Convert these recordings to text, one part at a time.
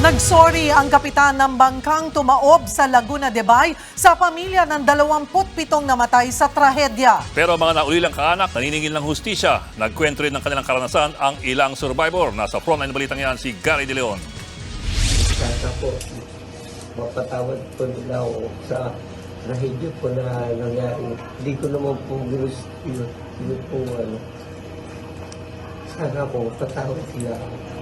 Nagsorry ang kapitan ng bangkang tumaob sa Laguna de Bay sa pamilya ng 27 namatay sa trahedya. Pero mga naulilang kaanak, naniningil ng hustisya. Nagkwento rin ng kanilang karanasan ang ilang survivor. Nasa frontline balitang yan si Gary De Leon. Sana po, mapatawad po nila ako sa trahedyo po na nangyari. Hindi ko naman po gusto yun, yun po ano. Sana po, mapatawad sila ako.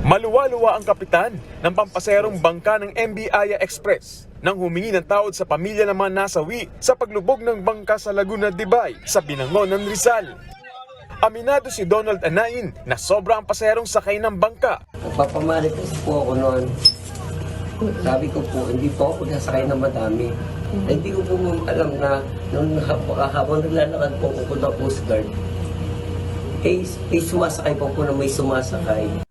Maluwa-luwa ang kapitan ng pampaserong bangka ng MB Aya Express nang humingi ng tawad sa pamilya ng mga nasawi sa paglubog ng bangka sa Laguna de Bay sa Binangon ng Rizal. Aminado si Donald Anain na sobra ang paserong sakay ng bangka. Nagpapamarites po ako noon. Sabi ko po, hindi po ako nasakay na madami. Hindi ko po alam na hap- habang naglalakad po ako na Coast Guard, eh, eh sumasakay po po na may sumasakay.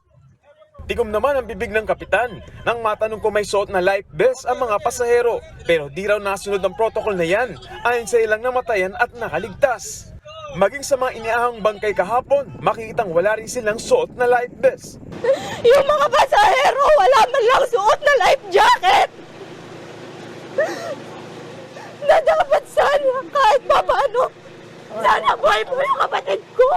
Tigom naman ang bibig ng kapitan nang matanong kung may suot na life vest ang mga pasahero. Pero di raw nasunod ang protocol na yan ayon sa ilang namatayan at nakaligtas. Maging sa mga iniahang bangkay kahapon, makikitang wala rin silang suot na life vest. Yung mga pasahero, wala man lang suot na life jacket. Na dapat sana, kahit pa paano, sana buhay po yung kapatid ko.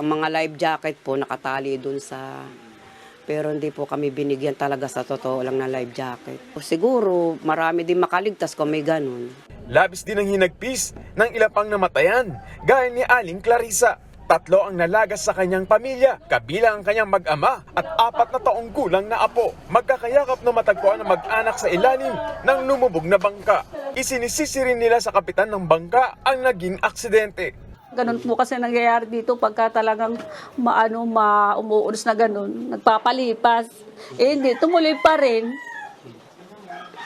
Ang mga life jacket po nakatali dun sa... Pero hindi po kami binigyan talaga sa totoo lang na life jacket. Siguro marami din makaligtas kung may ganun. Labis din ang hinagpis ng ilang pang namatayan, gaya ni Aling Clarissa. Tatlo ang nalagas sa kanyang pamilya, kabilang ang kanyang mag-ama at apat na taong gulang na apo. Magkakayakap na matagpuan ang mag-anak sa ilalim ng lumubog na bangka. Isinisisi rin nila sa kapitan ng bangka ang naging aksidente. Ganun po kasi nangyayari dito pagka talagang maano, ma umuunos na ganun, nagpapalipas. Eh hindi, tumuloy pa rin.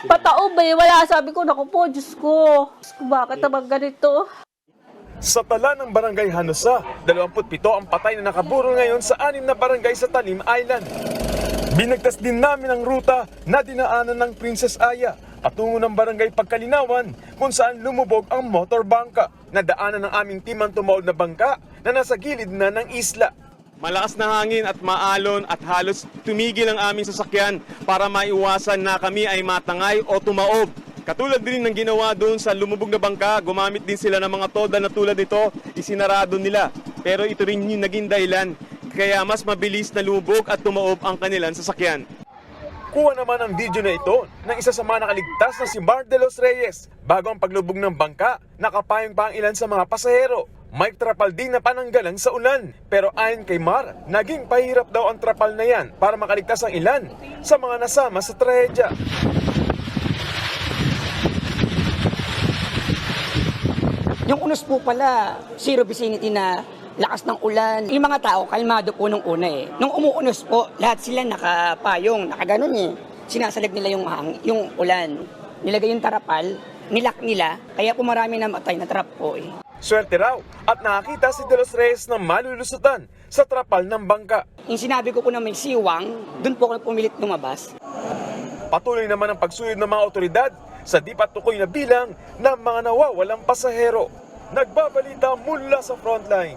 Pataob eh, wala. Sabi ko, naku po, Diyos ko. Diyos ko, bakit naman ganito? Sa tala ng barangay Hanusa, 27 ang patay na nakaburo ngayon sa anim na barangay sa Talim Island. Binagtas din namin ang ruta na dinaanan ng Princess Aya patungo ng barangay Pagkalinawan kung saan lumubog ang motor bangka. Nadaanan ng aming timang tumaod na bangka na nasa gilid na ng isla. Malakas na hangin at maalon at halos tumigil ang aming sasakyan para maiwasan na kami ay matangay o tumaob. Katulad din ng ginawa doon sa lumubog na bangka, gumamit din sila ng mga toda na tulad nito, isinarado nila. Pero ito rin yung naging dahilan, kaya mas mabilis na lumubog at tumaob ang kanilang sasakyan. Kuha naman ang video na ito ng isa sa mga nakaligtas na si Bart de los Reyes. Bago ang paglubog ng bangka, nakapayong pa ang ilan sa mga pasahero. Mike trapal din na pananggalang sa ulan. Pero ayon kay Mar, naging pahirap daw ang trapal na yan para makaligtas ang ilan sa mga nasama sa trahedya. Yung unos po pala, zero vicinity na lakas ng ulan. Yung mga tao, kalmado po nung una eh. Nung umuunos po, lahat sila nakapayong, nakaganon eh. Sinasalag nila yung hang, yung ulan. Nilagay yung tarapal, nilak nila, kaya po marami namatay na trap po eh. Swerte raw at nakakita si De Los Reyes na malulusutan sa trapal ng bangka. Yung sinabi ko po na may siwang, dun po ako pumilit lumabas. Patuloy naman ang pagsuyod ng mga otoridad sa di pa tukoy na bilang ng mga nawawalang pasahero. Nagbabalita mula sa frontline,